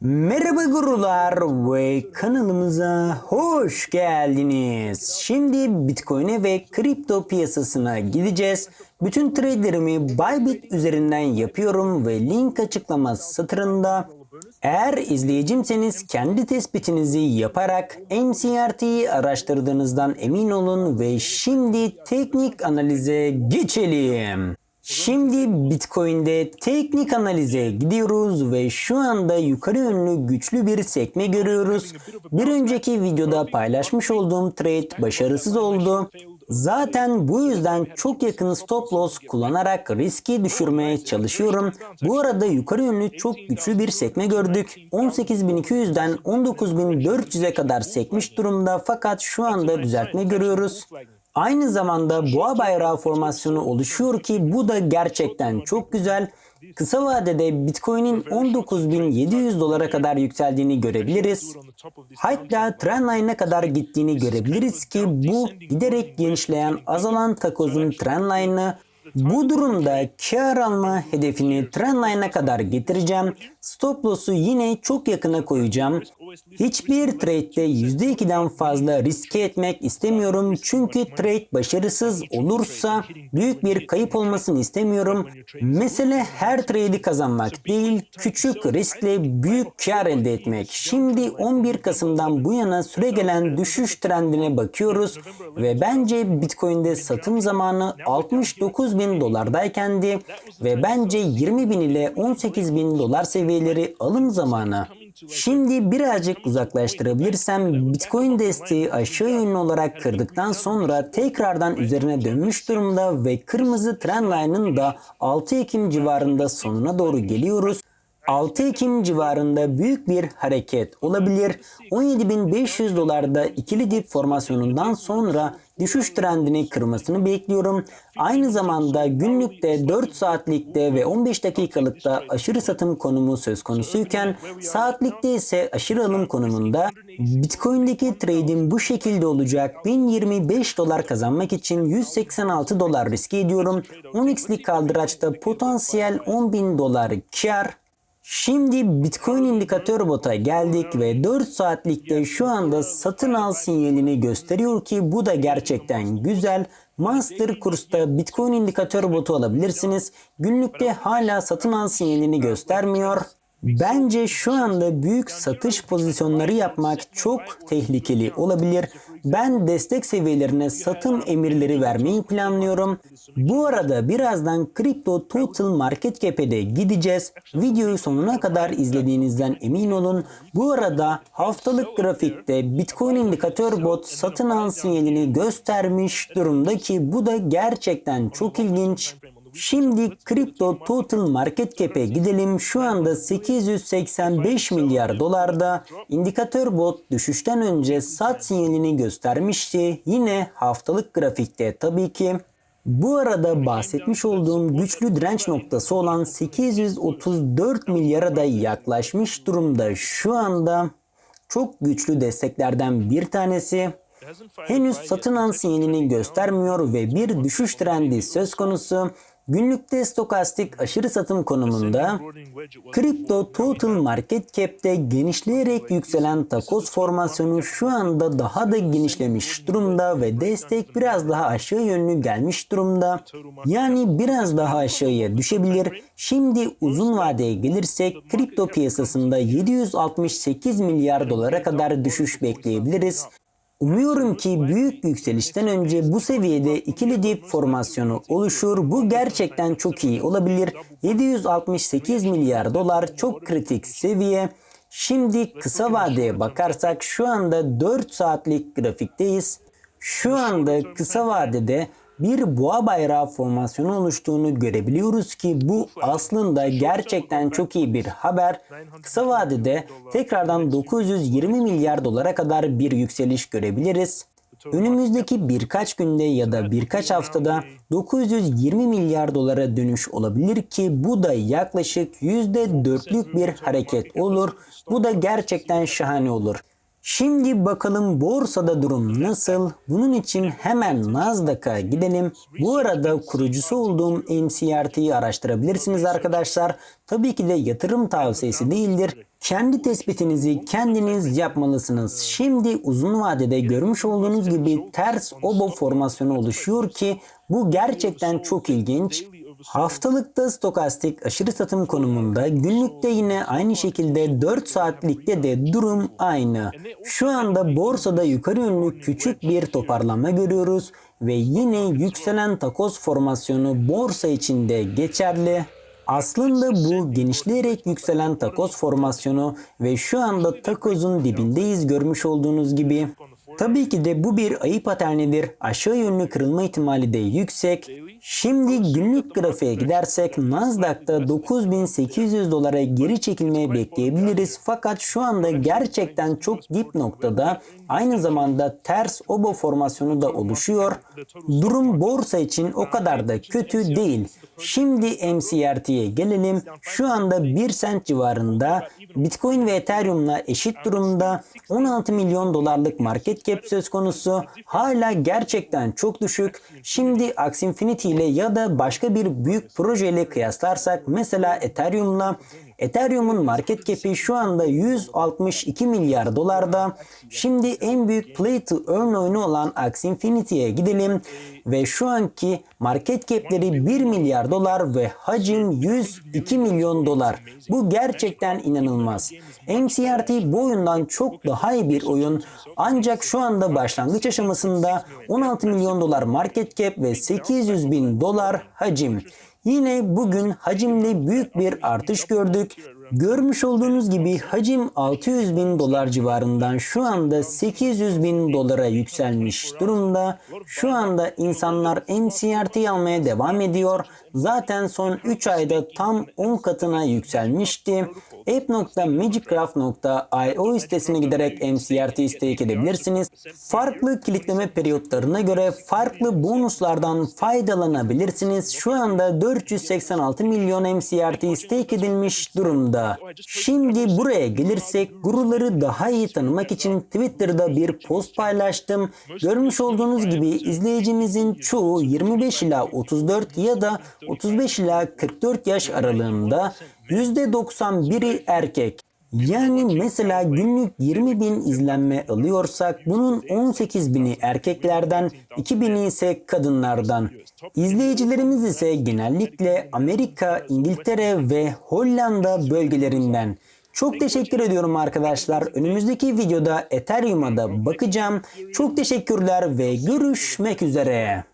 Merhaba gurular ve kanalımıza hoş geldiniz. Şimdi Bitcoin'e ve kripto piyasasına gideceğiz. Bütün trade'lerimi Bybit üzerinden yapıyorum ve link açıklama satırında. Eğer izleyicimseniz kendi tespitinizi yaparak MCRT'yi araştırdığınızdan emin olun ve şimdi teknik analize geçelim. Şimdi Bitcoin'de teknik analize gidiyoruz ve şu anda yukarı yönlü güçlü bir sekme görüyoruz. Bir önceki videoda paylaşmış olduğum trade başarısız oldu. Zaten bu yüzden çok yakın stop loss kullanarak riski düşürmeye çalışıyorum. Bu arada yukarı yönlü çok güçlü bir sekme gördük. 18.200'den 19.400'e kadar sekmiş durumda fakat şu anda düzeltme görüyoruz. Aynı zamanda boğa bayrağı formasyonu oluşuyor ki bu da gerçekten çok güzel. Kısa vadede Bitcoin'in 19.700 dolara kadar yükseldiğini görebiliriz. Hatta trendline'e kadar gittiğini görebiliriz ki bu giderek genişleyen azalan takozun trendline'ı bu durumda kar alma hedefini trendline'a kadar getireceğim. Stop loss'u yine çok yakına koyacağım. Hiçbir trade'de %2'den fazla riske etmek istemiyorum. Çünkü trade başarısız olursa büyük bir kayıp olmasını istemiyorum. Mesele her trade'i kazanmak değil, küçük riskle büyük kar elde etmek. Şimdi 11 Kasım'dan bu yana süregelen düşüş trendine bakıyoruz ve bence Bitcoin'de satım zamanı 69 bin dolardaykendi ve bence 20 bin ile 18 bin dolar seviyeleri alım zamanı. Şimdi birazcık uzaklaştırabilirsem Bitcoin desteği aşağı yönlü olarak kırdıktan sonra tekrardan üzerine dönmüş durumda ve kırmızı trendline'ın da 6 Ekim civarında sonuna doğru geliyoruz. 6 Ekim civarında büyük bir hareket olabilir. 17.500 dolarda ikili dip formasyonundan sonra düşüş trendini kırmasını bekliyorum. Aynı zamanda günlükte 4 saatlikte ve 15 dakikalıkta aşırı satım konumu söz konusuyken saatlikte ise aşırı alım konumunda Bitcoin'deki trade'in bu şekilde olacak 1025 dolar kazanmak için 186 dolar riske ediyorum. 10x'lik kaldıraçta potansiyel 10.000 dolar kar Şimdi Bitcoin indikatör bota geldik ve 4 saatlikte şu anda satın al sinyalini gösteriyor ki bu da gerçekten güzel. Master kursta Bitcoin indikatör botu alabilirsiniz. Günlükte hala satın al sinyalini göstermiyor. Bence şu anda büyük satış pozisyonları yapmak çok tehlikeli olabilir. Ben destek seviyelerine satım emirleri vermeyi planlıyorum. Bu arada birazdan Crypto Total Market Cap'e de gideceğiz. Videoyu sonuna kadar izlediğinizden emin olun. Bu arada haftalık grafikte Bitcoin indikatör bot satın al sinyalini göstermiş durumda ki bu da gerçekten çok ilginç. Şimdi Crypto Total Market Cap'e gidelim. Şu anda 885 milyar dolarda. İndikatör bot düşüşten önce sat sinyalini göstermişti. Yine haftalık grafikte tabii ki. Bu arada bahsetmiş olduğum güçlü direnç noktası olan 834 milyara da yaklaşmış durumda şu anda. Çok güçlü desteklerden bir tanesi. Henüz satın al sinyalini göstermiyor ve bir düşüş trendi söz konusu. Günlükte stokastik aşırı satım konumunda Crypto Total Market Cap'te genişleyerek yükselen takoz formasyonu şu anda daha da genişlemiş durumda ve destek biraz daha aşağı yönlü gelmiş durumda. Yani biraz daha aşağıya düşebilir. Şimdi uzun vadeye gelirsek kripto piyasasında 768 milyar dolara kadar düşüş bekleyebiliriz. Umuyorum ki büyük yükselişten önce bu seviyede ikili dip formasyonu oluşur. Bu gerçekten çok iyi olabilir. 768 milyar dolar çok kritik seviye. Şimdi kısa vadeye bakarsak şu anda 4 saatlik grafikteyiz. Şu anda kısa vadede bir boğa bayrağı formasyonu oluştuğunu görebiliyoruz ki bu aslında gerçekten çok iyi bir haber. Kısa vadede tekrardan 920 milyar dolara kadar bir yükseliş görebiliriz. Önümüzdeki birkaç günde ya da birkaç haftada 920 milyar dolara dönüş olabilir ki bu da yaklaşık %4'lük bir hareket olur. Bu da gerçekten şahane olur. Şimdi bakalım borsada durum nasıl? Bunun için hemen Nasdaq'a gidelim. Bu arada kurucusu olduğum MCRT'yi araştırabilirsiniz arkadaşlar. Tabii ki de yatırım tavsiyesi değildir. Kendi tespitinizi kendiniz yapmalısınız. Şimdi uzun vadede görmüş olduğunuz gibi ters obo formasyonu oluşuyor ki bu gerçekten çok ilginç. Haftalıkta stokastik aşırı satım konumunda, günlükte yine aynı şekilde 4 saatlikte de durum aynı. Şu anda borsada yukarı yönlü küçük bir toparlanma görüyoruz ve yine yükselen takoz formasyonu borsa içinde geçerli. Aslında bu genişleyerek yükselen takoz formasyonu ve şu anda takozun dibindeyiz görmüş olduğunuz gibi. Tabii ki de bu bir ayı paternidir. Aşağı yönlü kırılma ihtimali de yüksek. Şimdi günlük grafiğe gidersek Nasdaq'ta 9800 dolara geri çekilmeyi bekleyebiliriz. Fakat şu anda gerçekten çok dip noktada aynı zamanda ters obo formasyonu da oluşuyor. Durum borsa için o kadar da kötü değil. Şimdi MCRT'ye gelelim. Şu anda 1 sent civarında Bitcoin ve Ethereum'la eşit durumda 16 milyon dolarlık market cap söz konusu. Hala gerçekten çok düşük. Şimdi Axie Infinity ile ya da başka bir büyük projeyle kıyaslarsak mesela Ethereum'la Ethereum'un market cap'i şu anda 162 milyar dolarda. Şimdi en büyük play to earn oyunu olan Axie Infinity'ye gidelim ve şu anki market cap'leri 1 milyar dolar ve hacim 102 milyon dolar. Bu gerçekten inanılmaz. MCRT bu oyundan çok daha iyi bir oyun ancak şu anda başlangıç aşamasında 16 milyon dolar market cap ve 800 bin dolar hacim. Yine bugün hacimde büyük bir artış gördük. Görmüş olduğunuz gibi hacim 600 bin dolar civarından şu anda 800 bin dolara yükselmiş durumda. Şu anda insanlar MCRT almaya devam ediyor. Zaten son 3 ayda tam 10 katına yükselmişti. app.magicraft.io sitesine giderek MCRT stake edebilirsiniz. Farklı kilitleme periyotlarına göre farklı bonuslardan faydalanabilirsiniz. Şu anda 486 milyon MCRT stake edilmiş durumda. Şimdi buraya gelirsek guruları daha iyi tanımak için Twitter'da bir post paylaştım. Görmüş olduğunuz gibi izleyicimizin çoğu 25 ila 34 ya da 35 ila 44 yaş aralığında %91'i erkek. Yani mesela günlük 20 bin izlenme alıyorsak bunun 18 bini erkeklerden, 2 bini ise kadınlardan. İzleyicilerimiz ise genellikle Amerika, İngiltere ve Hollanda bölgelerinden. Çok teşekkür ediyorum arkadaşlar. Önümüzdeki videoda Ethereum'a da bakacağım. Çok teşekkürler ve görüşmek üzere.